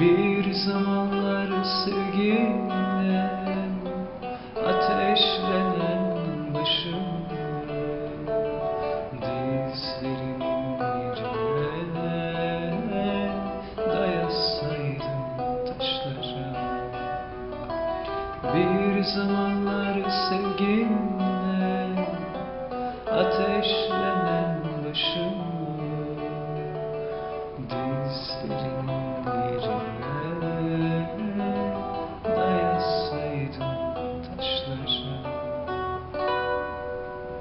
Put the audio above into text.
Bir zamanlar sevgilim Ateşlenen başım Dizlerim yerine Dayasaydım taşlara. Bir zamanlar sevgilim Ateşlenen